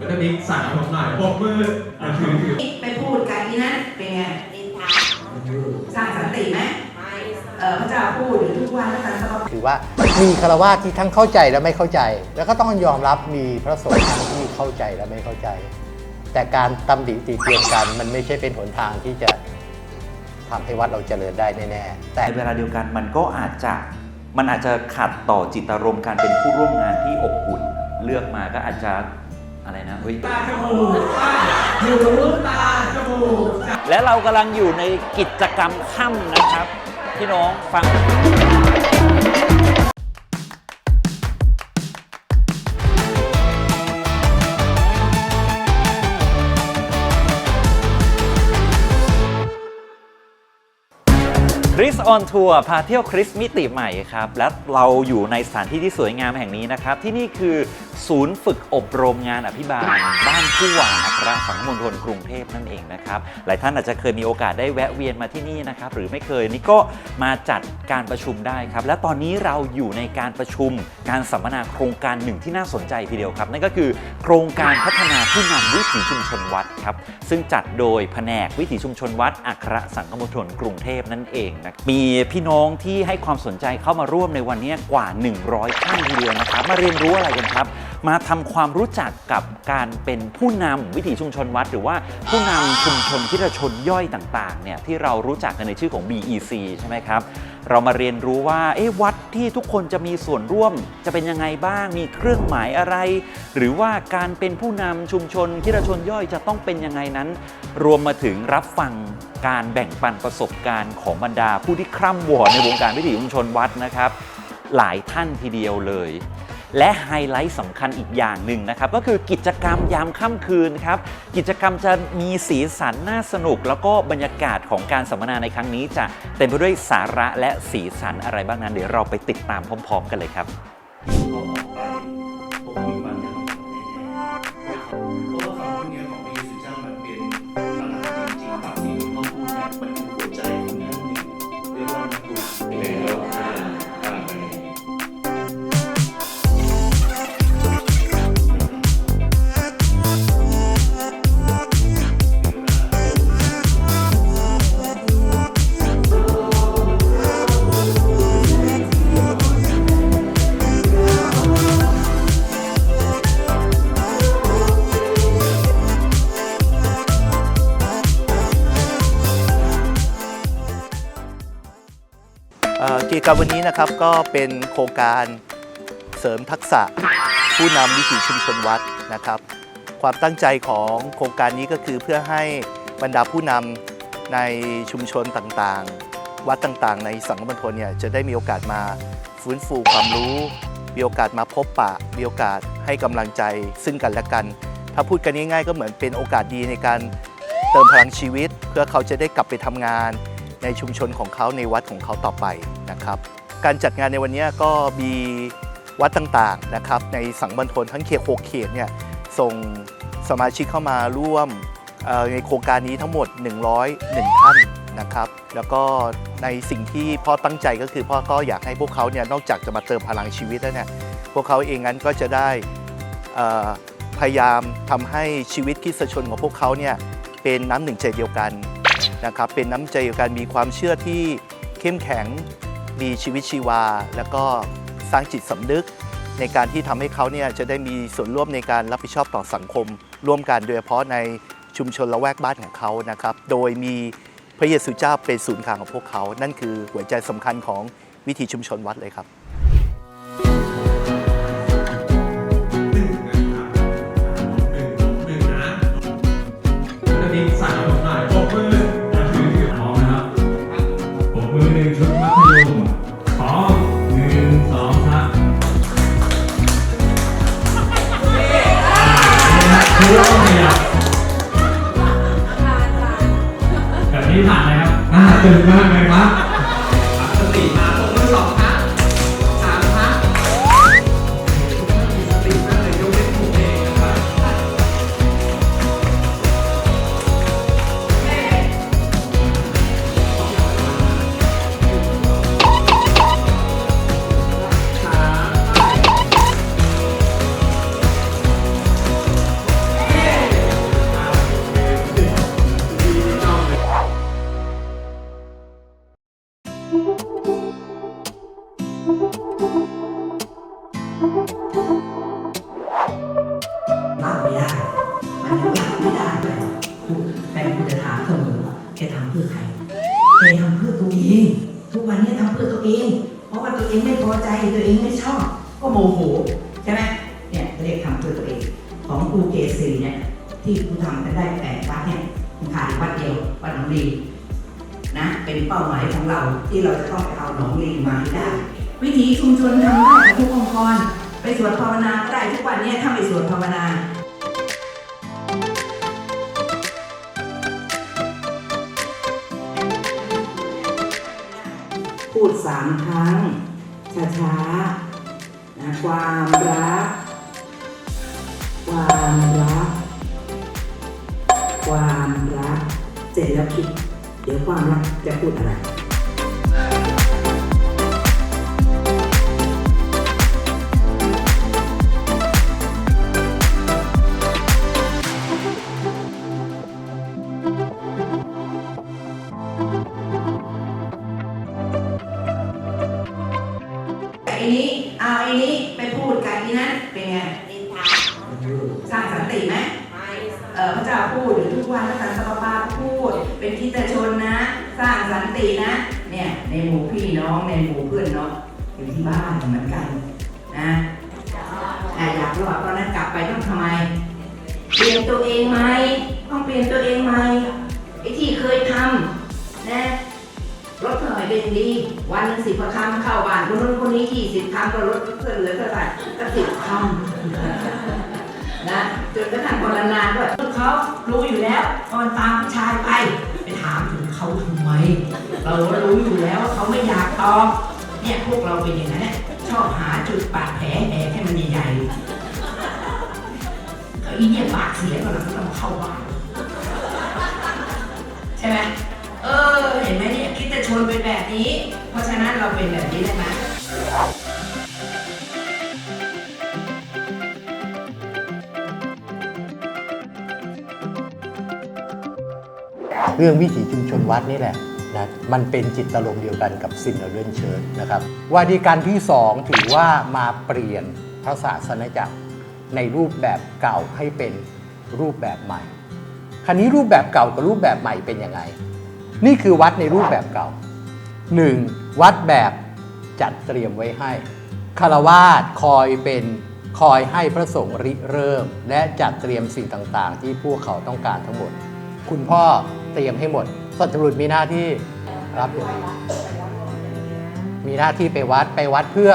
แล้วก็นิกสั่งผมหน่อยปรบมืออะถือถือไปพูดกันที่นั่นเป็นไงนินทาสร้างสันติไหมไม่เออพระเจ้าพูดอยู่ทุกวันแล้วกันก็ถือว่ามีคารวะที่ทั้งเข้าใจและไม่เข้าใจ แล้วก็ต้องยอมรับมีพระสงฆ์ทั้งที่เข้าใจและไม่เข้าใจ แต่การตำหนิติเตียนกันมันไม่ใช่เป็นหนทางที่จะทำให้วัดเราเจริญได้แน่ๆแต่ในเวลาเดียวกันมันก็อาจจะมันอาจจะขัดต่อจิตอารมณ์การเป็นผู้ร่วมงานที่อบอุ่น เลือกมาก็อาจจะ อะไรนะเฮ้ยตาจมูกตาหูตาจมูกและเรากำลังอยู่ในกิจกรรมค่ำนะครับ พี่น้องฟังคริสออนทัวร์พาเที่ยวคริสมิติใหม่ครับ และเราอยู่ในสถานที่ที่สวยงามแห่งนี้นะครับ ที่นี่คือศูนย์ฝึกอบรมงานอภิบาล บ้านผู้ว่าอัครสังคมณฑลกรุงเทพนั่นเองนะครับ หลายท่านอาจจะเคยมีโอกาสได้แวะเวียนมาที่นี่นะครับ หรือไม่เคยนี่ก็มาจัดการประชุมได้ครับ และตอนนี้เราอยู่ในการประชุมการสัมมนาโครงการหนึ่งที่น่าสนใจทีเดียวครับ นั่นก็คือโครงการพัฒนาผู้นำวิถีชุมชนวัดครับ ซึ่งจัดโดยแผนกวิถีชุมชนวัดอัครสังคมณฑลกรุงเทพนั่นเองนะมีพี่น้องที่ให้ความสนใจเข้ามาร่วมในวันนี้กว่า 100ท่านทีเดียวนะครับ มาเรียนรู้อะไรกันครับ มาทำความรู้จักกับการเป็นผู้นำวิถีชุมชนวัด หรือว่าผู้นำชุมชนคิดชนย่อยต่างๆเนี่ยที่เรารู้จักกันในชื่อของ BEC ใช่ไหมครับเรามาเรียนรู้ว่าเอ๊ะวัดที่ทุกคนจะมีส่วนร่วมจะเป็นยังไงบ้าง มีเครื่องหมายอะไร หรือว่าการเป็นผู้นำชุมชนคิดชนย่อยจะต้องเป็นยังไงนั้น รวมมาถึงรับฟังการแบ่งปันประสบการณ์ของบรรดาผู้ที่คร่ำวอดในวงการวิถีชุมชนวัดนะครับ หลายท่านทีเดียวเลย และไฮไลท์สำคัญอีกอย่างหนึ่งนะครับ ก็คือกิจกรรมยามค่ำคืนครับ กิจกรรมจะมีสีสันน่าสนุก แล้วก็บรรยากาศของการสัมมนาในครั้งนี้ จะเต็มไปด้วยสาระและสีสันอะไรบ้างนั้น เดี๋ยวเราไปติดตามพร้อม ๆ กันเลยครับเอ่อ กิจกรรมวันนี้นะครับก็เป็นโครงการเสริมทักษะผู้นำวิถีชุมชนวัดนะครับ ความตั้งใจของโครงการนี้ก็คือเพื่อให้บรรดาผู้นำในชุมชนต่างๆ วัดต่างๆ ในสังคมณฑลเนี่ยจะได้มีโอกาสมาฟื้นฟูความรู้มีโอกาสมาพบปะมีโอกาสให้กำลังใจซึ่งกันและกัน ถ้าพูดกันง่ายๆ ก็เหมือนเป็นโอกาสดีในการเติมพลังชีวิต เพื่อเขาจะได้กลับไปทำงาน ในชุมชนของเขาในวัดของเขาต่อไปนะครับ การจัดงานในวันนี้ก็มีวัดต่างๆนะครับ ในสังบันทนทั้งเขต6เขตเนี่ยส่งสมาชิกเข้ามาร่วมในโครงการนี้ทั้งหมด 101 ท่านนะครับ แล้วก็ในสิ่งที่พ่อตั้งใจก็คือพ่อก็อยากให้พวกเขาเนี่ยนอกจากจะมาเติมพลังชีวิตแล้วเนี่ยพวกเขาเองนั้นก็จะได้พยายามทำให้ชีวิตคริสชนของพวกเขาเนี่ยเป็นน้ำหนึ่งใจเดียวกัน นะครับเป็นน้ำใจกันมีความเชื่อที่เข้มแข็งมีชีวิตชีวา แล้วก็สร้างจิตสำนึก ในการที่ทำให้เขาเนี่ยจะได้มีส่วนร่วมในการรับผิดชอบต่อสังคม ร่วมกันโดยเฉพาะในชุมชนละแวกบ้านของเขานะครับ โดยมีพระเยซูเจ้าเป็นศูนย์กลางของพวกเขา นั่นคือหัวใจสำคัญของวิถีชุมชนวัดเลยครับามครั้ง ช้าๆนะความรัก ความรัก ความรัก เสร็จแล้วคิด เดี๋ยวความรักจะพูดอะไร เป็นไงสร้างสันติไหมเออพระเจ้าพูดอยู่ทุกวันพระสันตะปาปาพูด เป็นคิดชนนะ สร้างสันตินะ เนี่ยในหมู่พี่น้องในหมู่เพื่อนเนาะอยู่ที่บ้านเหมือนกันนะอะอยากรู้ว่าตอนนั้นกลับไปต้องทำไม เปลี่ยนตัวเองไหมต้องเปลี่ยนตัวเองไหมไอ้ที่เคยทำนะ ลดหน่อยเป็นดี วันหนึ่งสิบคำเข้าบ้านคนนู้นคนนี้ยี่สิบคำก็ลดเพื่อเหลือเท่าไหร่ก็สิบคำนะจนกระทั่งพอลนานด้วยเขารู้อยู่แล้วว่ามันตามผู้ชายไปไปถามถึงเขาทำไมเรารู้อยู่แล้วว่าเขาไม่อยากตอบเนี่ยพวกเราเป็นอย่างนั้นชอบหาจุดบาดแผลแผลให้มันใหญ่ๆก็อีเนี่ยปากเสียก็เราก็ต้องเข้าบ้าน ควนเป็นแบบนี้ เพราะฉะนั้นเราเป็นแบบนี้ได้ไหมเรื่องวิถีชุมชนวัดนี่แหละนะมันเป็นจิตตลมณ์เดียวกันกับซินเดอเรนเชิร์นะครับวาดีการที่สองถือว่ามาเปลี่ยนพระศาสนจักรในรูปแบบเก่าให้เป็นรูปแบบใหม่ คราวนี้รูปแบบเก่ากับรูปแบบใหม่เป็นยังไง นี่คือวัดในรูปแบบเก่า 1. วัดแบบจัดเตรียมไว้ให้คารวาสคอยเป็นคอยให้พระสงฆ์ริเริ่ม และจัดเตรียมสิ่งต่างๆ ที่พวกเขาต้องการทั้งหมด คุณพ่อเตรียมให้หมดสัตบุรุษมีหน้าที่รับอย่มีหน้าที่ไปวัดไปวัดเพื่อ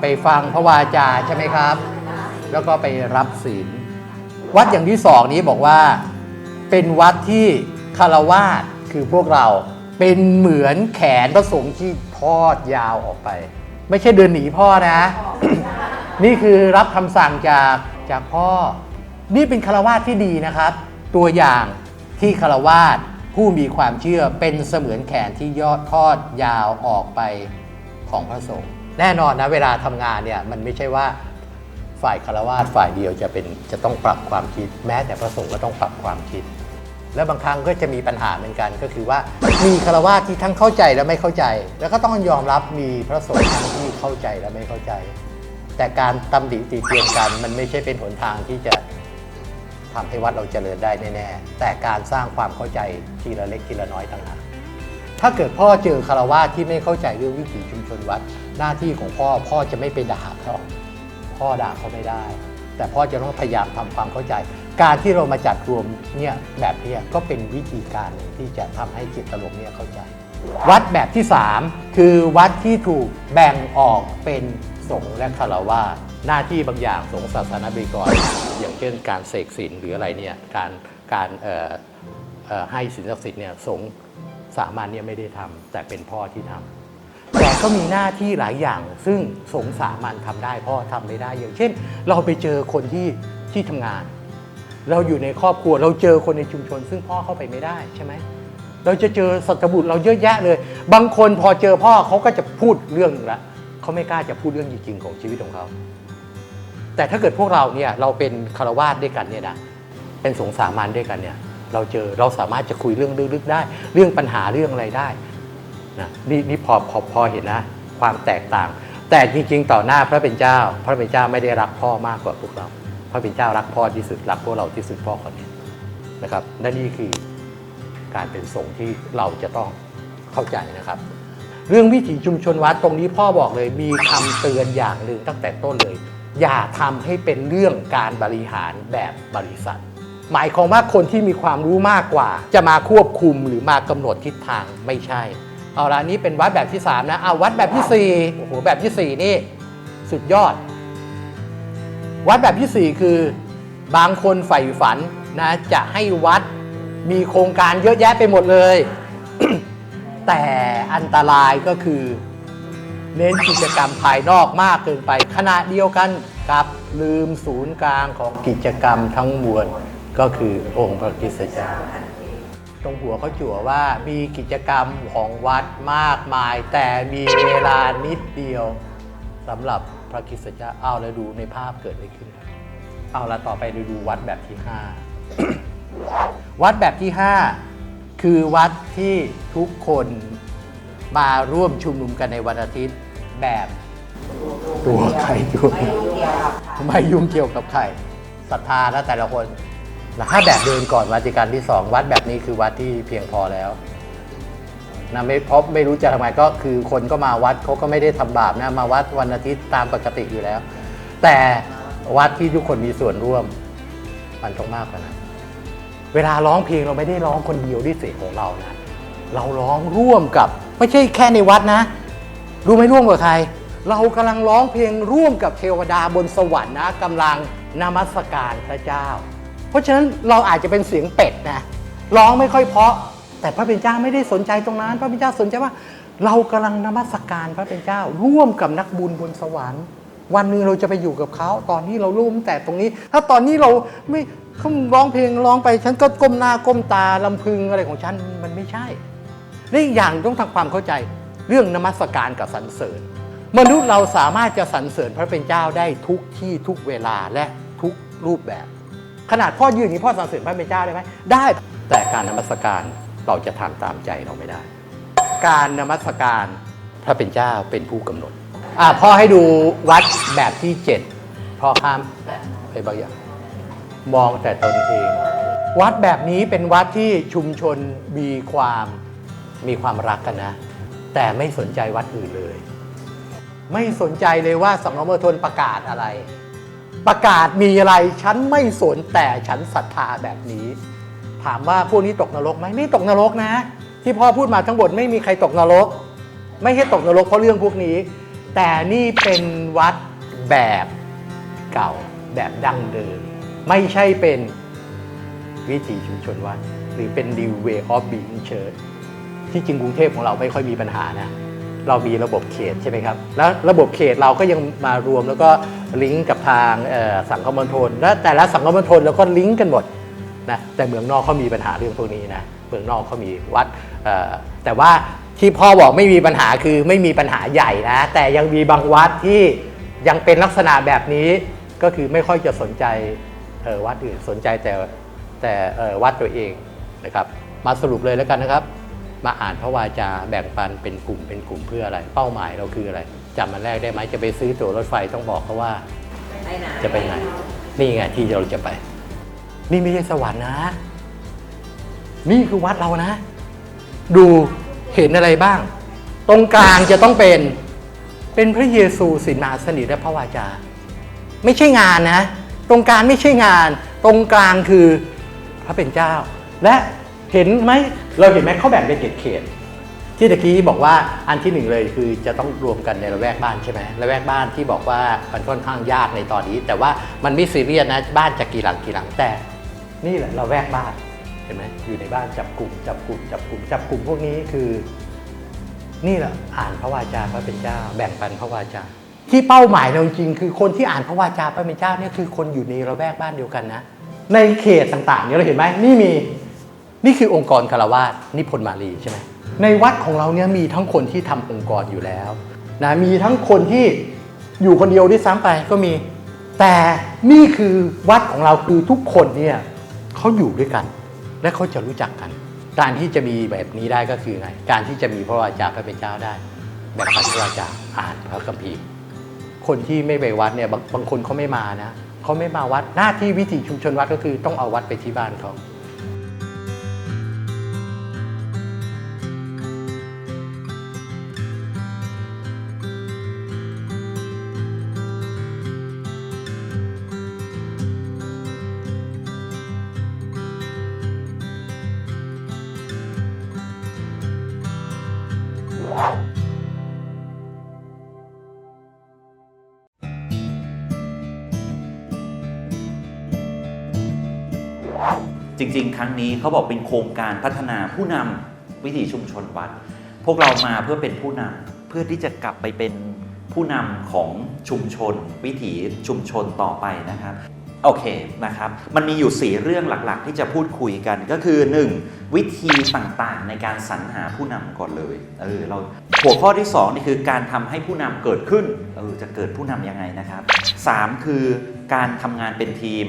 ไปฟังพระวาจาใช่ไหมครับ แล้วก็ไปรับศีลวัดอย่างที่สองนี้บอกว่า เป็นวัดที่คารวาส คือพวกเราเป็นเหมือนแขนพระสงฆ์ที่ทอดยาวออกไป ไม่ใช่เดินหนีพ่อนะ นี่คือรับคำสั่งจากจากพ่อ นี่เป็นคารวาสที่ดีนะครับ ตัวอย่างที่คารวาสผู้มีความเชื่อเป็นเสมือนแขนที่ยอดทอดยาวออกไปของพระสงฆ์แน่นอนนะเวลาทำงานเนี่ยมันไม่ใช่ว่าฝ่ายคารวาสฝ่ายเดียวจะเป็นจะต้องปรับความคิด แม้แต่พระสงฆ์ก็ต้องปรับความคิด และบางครั้งก็จะมีปัญหาเหมือนกัน ก็คือว่ามีคารวาสที่ทั้งเข้าใจและไม่เข้าใจ แล้วก็ต้องยอมรับมีพระสงฆ์ทั้งที่เข้าใจและไม่เข้าใจ แต่การตำหนิติเตียนกัน มันไม่ใช่เป็นหนทางที่จะทำให้วัดเราเจริญได้แน่ๆแต่การสร้างความเข้าใจทีละเล็กทีละน้อยต่างหากถ้าเกิดพ่อเจอคารวาสที่ไม่เข้าใจเรื่องวิถีชุมชนวัด หน้าที่ของพ่อพ่อจะไม่ไปด่าเขาพ่อด่าเขาไม่ได้ แต่พ่อจะต้องพยายามทำความเข้าใจ การที่เรามาจัดรวมเนี่ยแบบเนี้ยก็เป็นวิธีการหนึ่งที่จะทำให้จิตตลกเนี่ยเข้าใจ วัดแบบที่ 3 คือวัดที่ถูกแบ่งออกเป็นสงฆ์และคารวาสหน้าที่บางอย่างสงฆ์ศาสนาบริกร อย่างเช่นการเสกศีลหรืออะไรเนี่ยการการให้ศีลศักดิ์สิทธิ์เนี่ยสงฆ์สามัญเนี่ยไม่ได้ทำแต่เป็นพ่อที่ทำแต่ก็มีหน้าที่หลายอย่าง ซึ่งสงฆ์สามัญทำได้พ่อทำไม่ได้ อย่างเช่น เราไปเจอคนที่ที่ทำงาน เราอยู่ในครอบครัวเราเจอคนในชุมชน ซึ่งพ่อเข้าไปไม่ได้ใช่ไหมเราจะเจอสัตบุตรเราเยอะแยะเลย บางคนพอเจอพ่อเขาก็จะพูดเรื่องละเขาไม่กล้าจะพูดเรื่องจริงๆของชีวิตของเขา แต่ถ้าเกิดพวกเราเนี่ยเราเป็นคารวาสด้วยกันเนี่ยนะเป็นสงสามัญด้วยกันเนี่ย เราเจอเราสามารถจะคุยเรื่องลึกๆได้ เรื่องปัญหาเรื่องอะไรได้นะนี่นี่พอพอพอเห็นนะ ความแตกต่าง แต่จริง ๆ ต่อหน้าพระเป็นเจ้า พระเป็นเจ้าไม่ได้รักพ่อมากกว่าพวกเรา พระเป็นเจ้ารักพ่อที่สุดรักพวกเราที่สุดพ่อคนนี้นะครับและนี่คือการเป็นสงฆ์ที่เราจะต้องเข้าใจนะครับ เรื่องวิถีชุมชนวัดตรงนี้พ่อบอกเลยมีคำเตือนอย่างหนึ่งตั้งแต่ต้นเลย อย่าทำให้เป็นเรื่องการบริหารแบบบริษัท หมายความว่าคนที่มีความรู้มากกว่า จะมาควบคุมหรือมากำหนดทิศทางไม่ใช่เอาละนี้เป็นวัดแบบที่ 3 นะเอาวัดแบบที่4โอ้โหแบบที่ 4 นี่ สุดยอด วัดแบบที่ 4 คือบางคนใฝ่ฝันนะจะให้วัดมีโครงการเยอะแยะไปหมดเลย แต่อันตรายก็คือ เน้นกิจกรรมภายนอกมากเกินไปขณะเดียวกันกับลืมศูนย์กลางของกิจกรรมทั้งมวลก็คือองค์พระคริสจาตรงหัวเขาจั่วว่ามีกิจกรรมของวัดมากมาย แต่มีเวลานิดเดียวสำหรับ พระคริสตเจ้าเอาแล้วดูในภาพเกิดอะไรขึ้น เอาละต่อไปเราดูวัดแบบที่ 5 วัดแบบที่ 5 คือวัดที่ทุกคนมาร่วมชุมนุมกันในวันอาทิตย์แบบตัวใครตัวไม่ยุ่งเกี่ยวกับใครศรัทธาแล้วแต่ละคนแล้วถ้าแบบเดินก่อนวัติกันที่2วัดแบบนี้คือวัดที่เพียงพอแล้ว นะไม่เพราะไม่รู้จะทำไมก็คือคนก็มาวัดเขาก็ไม่ได้ทำบาปนะมาวัดวันอาทิตย์ตามปกติอยู่แล้ว แต่วัดที่ทุกคนมีส่วนร่วม มันต้องมากกว่านั้นเวลาร้องเพลงเราไม่ได้ร้องคนเดียวด้วยเสียงของเรานะเราร้องร่วมกับ ไม่ใช่แค่ในวัดนะ รู้ไหมร่วมกับใคร เรากำลังร้องเพลงร่วมกับเทวดาบนสวรรค์นะกำลังนมัสการพระเจ้า เพราะฉะนั้นเราอาจจะเป็นเสียงเป็ดนะร้องไม่ค่อยเพราะ แต่พระเป็นเจ้าไม่ได้สนใจตรงนั้น พระเป็นเจ้าสนใจว่าเรากำลังนมัสการพระเป็นเจ้า ร่วมกับนักบุญบนสวรรค์วันหนึ่งเราจะไปอยู่กับเขาตอนที่เราร่วมแต่ตรงนี้ ถ้าตอนนี้เราไม่เขาร้องเพลงร้องไป ฉันก็ก้มหน้าก้มตาลำพึงอะไรของฉันมันไม่ใช่และอีกอย่างต้องทำความเข้าใจเรื่องนมัสการกับสรรเสริญ มนุษย์เราสามารถจะสรรเสริญพระเป็นเจ้าได้ทุกที่ทุกเวลาและทุกรูปแบบ ขนาดพ่อยืนนี้พ่อสรรเสริญพระเป็นเจ้าได้ไหมได้แต่การนมัสการ เราจะทำตามใจเราไม่ได้ การนมัสการพระเป็นเจ้าเป็นผู้กำหนดอะพ่อให้ดูวัดแบบที่เจ็ดพ่อข้ามไปบางอย่างมองแต่ตนเอง วัดแบบนี้เป็นวัดที่ชุมชนมีความมีความรักกันนะ แต่ไม่สนใจวัดอื่นเลย ไม่สนใจเลยว่าสองอมทนประกาศอะไร ประกาศมีอะไรฉันไม่สนแต่ฉันศรัทธาแบบนี้ ถามว่าพวกนี้ตกนรกไหมไม่ตกนรกนะ ที่พ่อพูดมาทั้งหมดไม่มีใครตกนรก ไม่ใช่ตกนรกเพราะเรื่องพวกนี้ แต่นี่เป็นวัดแบบเก่าแบบดั้งเดิม ไม่ใช่เป็นวิถีชุมชนวัด หรือเป็น new way of being church ที่จริงกรุงเทพของเราไม่ค่อยมีปัญหานะเรามีระบบเขตใช่ไหมครับ แล้วระบบเขตเราก็ยังมารวมแล้วก็ลิงก์กับทางเอ่อสังคมณฑลและแต่ละสังคมณฑลแล้วก็ลิงก์กันหมด นะแต่เมืองนอกเขามีปัญหาเรื่องพวกนี้นะเมืองนอกเขามีวัดเอ่อแต่ว่าที่พ่อบอกไม่มีปัญหาคือไม่มีปัญหาใหญ่นะ แต่ยังมีบางวัดที่ยังเป็นลักษณะแบบนี้ก็คือไม่ค่อยจะสนใจเอ่อวัดอื่นสนใจแต่แต่เอ่อวัดตัวเองนะครับ มาสรุปเลยแล้วกันนะครับ มาอ่านพระวาจาแบ่งปันเป็นกลุ่มเป็นกลุ่มเพื่ออะไร เป้าหมายเราคืออะไรจำมันแรกได้ไหมจะไปซื้อตั๋วรถไฟต้องบอกเขาว่าจะไปไหนนี่ไงที่เราจะไป นี่ไม่ใช่สวรรค์นะ นี่คือวัดเรานะ ดูเห็นอะไรบ้าง ตรงกลางจะต้องเป็น เป็นพระเยซูสินมหาสนิทและพระวาจา ไม่ใช่งานนะ ตรงกลางไม่ใช่งาน ตรงกลางคือพระเป็นเจ้า และเห็นไหมเราเห็นไหมเขาแบ่งเป็นเขตเขตที่ตะกี้บอกว่าอันที่หนึ่งเลยคือจะต้องรวมกันในระแวกบ้านใช่ไหมระแวกบ้านที่บอกว่ามันค่อนข้างยากในตอนนี้ แต่ว่ามันไม่ซีเรียสนะบ้านจะกี่หลังกี่หลังแต่ นี่แหละระแวกบ้านเห็นไหมอยู่ในบ้านจับกลุ่มจับกลุ่มจับกลุ่มจับกลุ่มพวกนี้คือ นี่แหละอ่านพระวาจาพระเป็นเจ้า แบ่งปันพระวาจา ที่เป้าหมายเราจริงๆคือคนที่อ่านพระวาจาพระเป็นเจ้าเนี่ยคือคนอยู่ในระแวกบ้านเดียวกันนะ ในเขตต่างๆเนี่ยเราเห็นไหมนี่มีนี่คือองค์กรคารวาสนิพนธ์มาลีใช่ไหมในวัดของเราเนี่ยมีทั้งคนที่ทำองค์กรอยู่แล้วนะมีทั้งคนที่อยู่คนเดียวด้วยซ้ำไปก็มี แต่นี่คือวัดของเราคือทุกคนเนี่ย เขาอยู่ด้วยกัน และเขาจะรู้จักกัน การที่จะมีแบบนี้ได้ก็คือไง การที่จะมีพระวาจาพระเป็นเจ้าได้ แบบพระวาจาอ่านพระคัมภีร์ คนที่ไม่ไปวัดเนี่ยบางบางคนเขาไม่มานะเขาไม่มาวัดหน้าที่วิถีชุมชนวัดก็คือต้องเอาวัดไปที่บ้านเขา ครั้งนี้เขาบอกเป็นโครงการพัฒนาผู้นำวิถีชุมชนวัด พวกเรามาเพื่อเป็นผู้นำเพื่อที่จะกลับไปเป็นผู้นำของชุมชน วิถีชุมชนต่อไปนะครับโอเคนะครับ มันมีอยู่ 4 เรื่องหลักๆ ที่จะพูดคุยกันก็คือ 1. วิธีต่างๆ ในการสรรหาผู้นำก่อนเลยเออเราหัวข้อที่2นี่คือการทำให้ผู้นำเกิดขึ้นเออจะเกิดผู้นำยังไงนะครับ 3 คือการทำงานเป็นทีม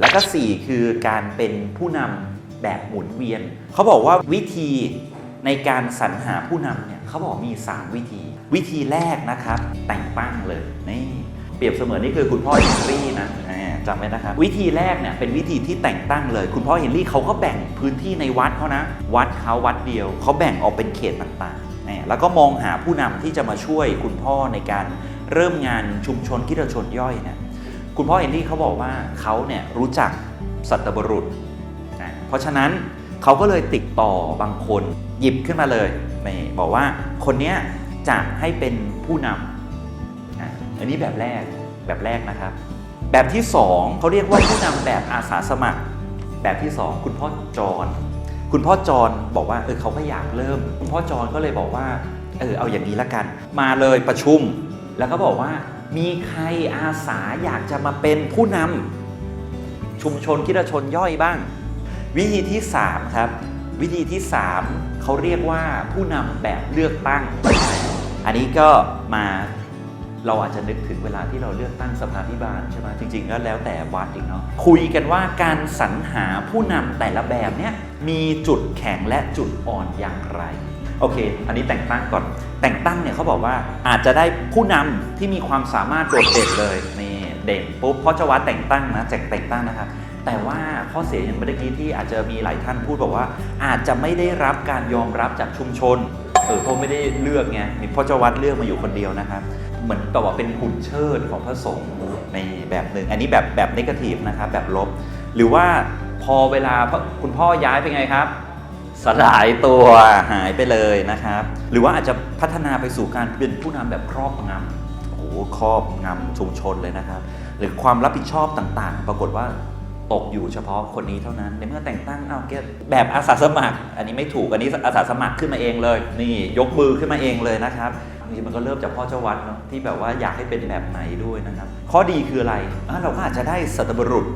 แล้วก็ 4 คือการเป็นผู้นำแบบหมุนเวียน เขาบอกว่าวิธีในการสรรหาผู้นำเนี่ยเขาบอกมี 3 วิธี วิธีแรกนะครับ แต่งตั้งเลยนี่เปรียบเสมือนนี่คือคุณพ่อเฮนรี่นะจำไว้นะครับ วิธีแรกเนี่ยเป็นวิธีที่แต่งตั้งเลย คุณพ่อเฮนรี่เขาก็แบ่งพื้นที่ในวัดเขานะ วัดเขาวัดเดียว เขาแบ่งออกเป็นเขตต่างๆนี่แล้วก็มองหาผู้นำที่จะมาช่วยคุณพ่อในการเริ่มงานชุมชนกิจชนย่อยเนี่ย คุณพ่อเฮนรี่เขาบอกว่าเขาเนี่ยรู้จักสัตบุรุษอ่าเพราะฉะนั้นเขาก็เลยติดต่อบางคนหยิบขึ้นมาเลยนี่บอกว่าคนเนี้ยจะให้เป็นผู้นำอ่าอันนี้แบบแรกแบบแรกนะครับ แบบที่สองเขาเรียกว่าผู้นำแบบอาสาสมัคร แบบที่สองคุณพ่อจรคุณพ่อจรบอกว่าเออเขาก็อยากเริ่ม คุณพ่อจรก็เลยบอกว่าเออเอาอย่างนี้ละกัน มาเลยประชุม แล้วก็บอกว่า มีใครอาสาอยากจะมาเป็นผู้นำชุมชนกิจชนย่อยบ้าง วิธีที่ 3 ครับ วิธีที่ 3เขาเรียกว่าผู้นำแบบเลือกตั้ง อันนี้ก็มาเราอาจจะนึกถึงเวลาที่เราเลือกตั้งสภาพิบาลใช่ไหมจริงๆก็แล้วแต่วัดอีกเนาะคุยกันว่าการสรรหาผู้นำแต่ละแบบเนี้ยมีจุดแข็งและจุดอ่อนอย่างไร โอเค อันนี้แต่งตั้งก่อน แต่งตั้งเนี่ยเขาบอกว่าอาจจะได้ผู้นำที่มีความสามารถโดดเด่นเลยนี่เด่นปุ๊บเพราะจะวัดแต่งตั้งนะแจกแต่งตั้งนะครับแต่ว่าข้อเสียอย่างเมื่อกี้ที่อาจจะมีหลายท่านพูดบอกว่า อาจจะไม่ได้รับการยอมรับจากชุมชนเออเพราะไม่ได้เลือกไงพ่อเจ้าวัดเลือกมาอยู่คนเดียวนะครับ เหมือนกับว่าเป็นหุ่นเชิดของพระสงฆ์ในแบบหนึ่งอันนี้แบบแบบนิเกทีฟนะครับแบบลบ หรือว่าพอเวลาคุณพ่อย้ายไปไงครับ สลายตัวหายไปเลยนะครับ หรือว่าอาจจะพัฒนาไปสู่การเป็นผู้นำแบบครอบงำโอ้โหครอบงำชุมชนเลยนะครับ หรือความรับผิดชอบต่างๆ ปรากฏว่าตกอยู่เฉพาะคนนี้เท่านั้น ในเมื่อแต่งตั้งเอาแกแบบอาสาสมัคร อันนี้ไม่ถูกอันนี้อาสาสมัครขึ้นมาเองเลย นี่ยกมือขึ้นมาเองเลยนะครับบางทีมันก็เริ่มจากพ่อเจ้าวัดเนาะที่แบบว่าอยากให้เป็นแบบไหนด้วยนะครับ ข้อดีคืออะไระเราก็อาจจะได้สัตบุรุษ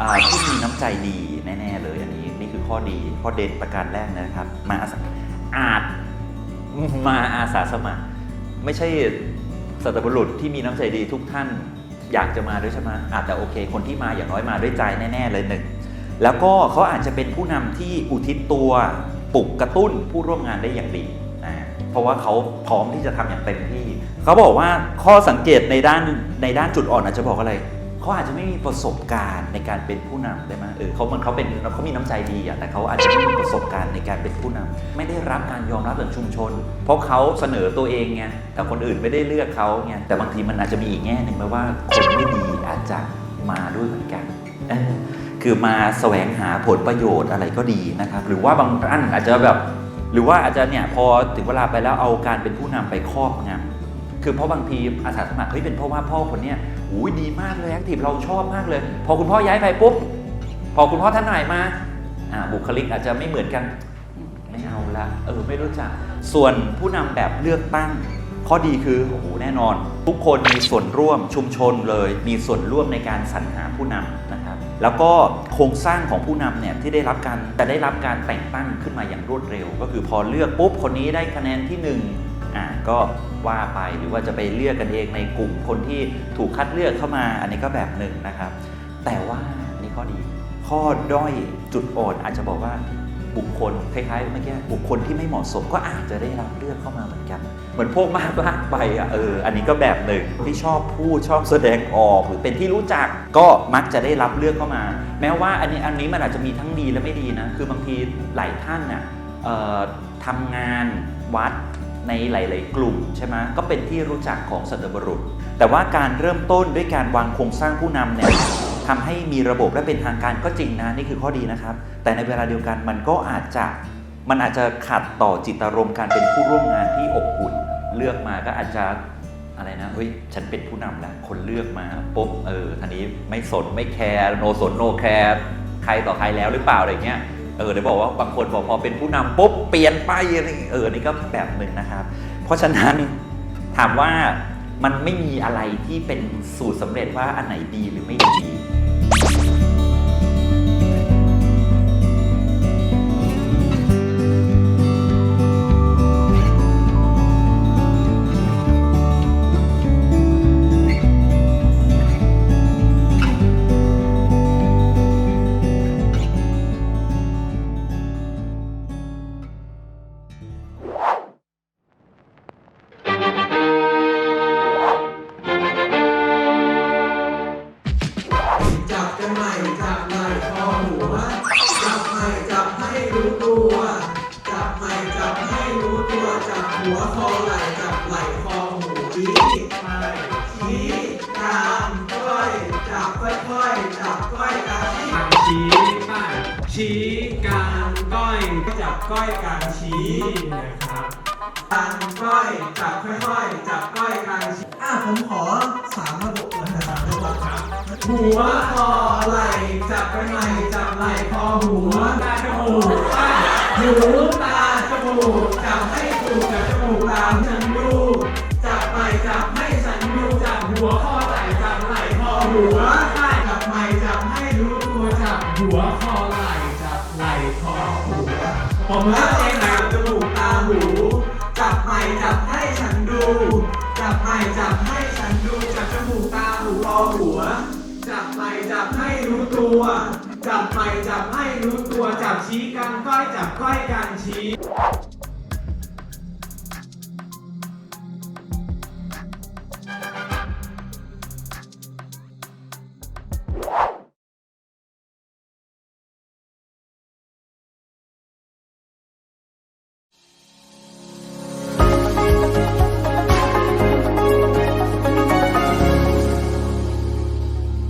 อ่าที่มีน้ำใจดี ข้อดีข้อเด่นประการแรกนะครับ มาอาสาอาจมาอาสาสมัคร ไม่ใช่สัตบุรุษที่มีน้ำใจดีทุกท่านอยากจะมาด้วยใช่ไหมอาจจะโอเค คนที่มาอย่างน้อยมาด้วยใจแน่ๆเลยหนึ่งแล้วก็เขาอาจจะเป็นผู้นำที่อุทิศตัวปลุกกระตุ้นผู้ร่วมงานได้อย่างดีอ่าเพราะว่าเขาพร้อมที่จะทำอย่างเต็มที่ เขาบอกว่าข้อสังเกตในด้านในด้านจุดอ่อนอาจจะบอกอะไร เขาอาจจะไม่มีประสบการณ์ในการเป็นผู้นำได้ไหมเออเขามันเขาเป็นเขามีน้ำใจดีอะแต่เขาอาจจะไม่มีประสบการณ์ในการเป็นผู้นำไม่ได้รับการยอมรับจากชุมชน เพราะเขาเสนอตัวเองไงแต่คนอื่นไม่ได้เลือกเขาไงแต่บางทีมันอาจจะมีอีกแง่หนึ่งไหมว่าคนไม่ดีอาจจะมาด้วยเหมือนกันคือมาแสวงหาผลประโยชน์อะไรก็ดีนะครับหรือว่าบางท่านอาจจะแบบ หรือว่าอาจจะเนี่ยพอถึงเวลาไปแล้วเอาการเป็นผู้นำไปครอบงำ คือเพราะบางทีอาสาสมัครเฮ้ยเป็นเพราะว่าพ่อคนเนี้ยอุ้ยดีมากเลยแอคทีฟเราชอบมากเลย พอคุณพ่อย้ายไปปุ๊บ พอคุณพ่อท่านใหม่มาอ่าบุคลิกอาจจะไม่เหมือนกันไม่เอาละเออไม่รู้จัก ส่วนผู้นำแบบเลือกตั้ง ข้อดีคือโอ้โหแน่นอน ทุกคนมีส่วนร่วมชุมชนเลย มีส่วนร่วมในการสรรหาผู้นำนะครับแล้วก็โครงสร้างของผู้นำเนี่ยที่ได้รับการจะได้รับการแต่งตั้งขึ้นมาอย่างรวดเร็ว ก็คือพอเลือกปุ๊บคนนี้ได้คะแนนที่หนึ่งอ่าก็ ว่าไปหรือว่าจะไปเลือกกันเองในกลุ่มคนที่ถูกคัดเลือกเข้ามา อันนี้ก็แบบหนึ่งนะครับ แต่ว่านี่ข้อดี ข้อด้อยจุดอ่อนอาจจะบอกว่าบุคคลคล้ายๆเมื่อกี้บุคคลที่ไม่เหมาะสมก็อาจจะได้รับเลือกเข้ามาเหมือนกัน เหมือนพวกมากลากไปอะเอออันนี้ก็แบบหนึ่งที่ชอบพูดชอบแสดงออก หรือเป็นที่รู้จักก็มักจะได้รับเลือกเข้ามา แม้ว่าอันนี้อันนี้มันอาจจะมีทั้งดีและไม่ดีนะคือบางทีหลายท่านน่ะทำงานวัด ในหลาย ๆ กลุ่มใช่ไหมก็เป็นที่รู้จักของสัตบุรุษ แต่ว่าการเริ่มต้นด้วยการวางโครงสร้างผู้นำเนี่ยทำให้มีระบบและเป็นทางการก็จริงนะนี่คือข้อดีนะครับ แต่ในเวลาเดียวกันมันก็อาจจะมันอาจจะขัดต่อจิตอารมณ์การเป็นผู้ร่วมงานที่อบอุ่นเลือกมาก็อาจจะอะไรนะเฮ้ยฉันเป็นผู้นำแล้วคนเลือกมาปุ๊บเออทีนี้ไม่สนไม่แคร์โนสนโนแคร์ใครต่อใครแล้วหรือเปล่าอะไรเงี้ย ออเดี๋ยวบอกว่าบางคนบอกพอเป็นผู้นำปุ๊บเปลี่ยนไปอะไรเงี้ยเออนี่ก็แบบหนึ่งนะครับ เพราะฉะนั้นถามว่ามันไม่มีอะไรที่เป็นสูตรสำเร็จว่าอันไหนดีหรือไม่ดี หัวคอไหล่จับไหล่คอหูชี้ไปชี้กลางก้อยจับค่อยๆจับก้อยกลางชี้ไปชี้กลางก้อยจับก้อยกลางชี้นะครับกลางก้อยจับค่อยๆจับก้อยกลางชี้อะผมขอสามระบบนะสามระบบครับหัวคอไหล่จับไปไหล่จับไหล่คอหัวตาจมูกหูตาจมูกจับให้ ถูกจับจมูกตามฉันดูจับไปจับให้ฉันดูจับหัวคอไหล่จับไหล่คอหัวใช่จับใหม่จับให้รู้ตัวจับหัวคอไหล่จับไหล่คอหัวผมแล้วเองนะจมูกตาหูจับใหม่จับให้ฉันดูจับใหม่จับให้ฉันดูจับจมูกตาหูคอหัวจับใหม่จับให้รู้ตัวจับใหม่จับให้รู้ตัวจับชี้กลางก้อยจับก้อยกลางชี้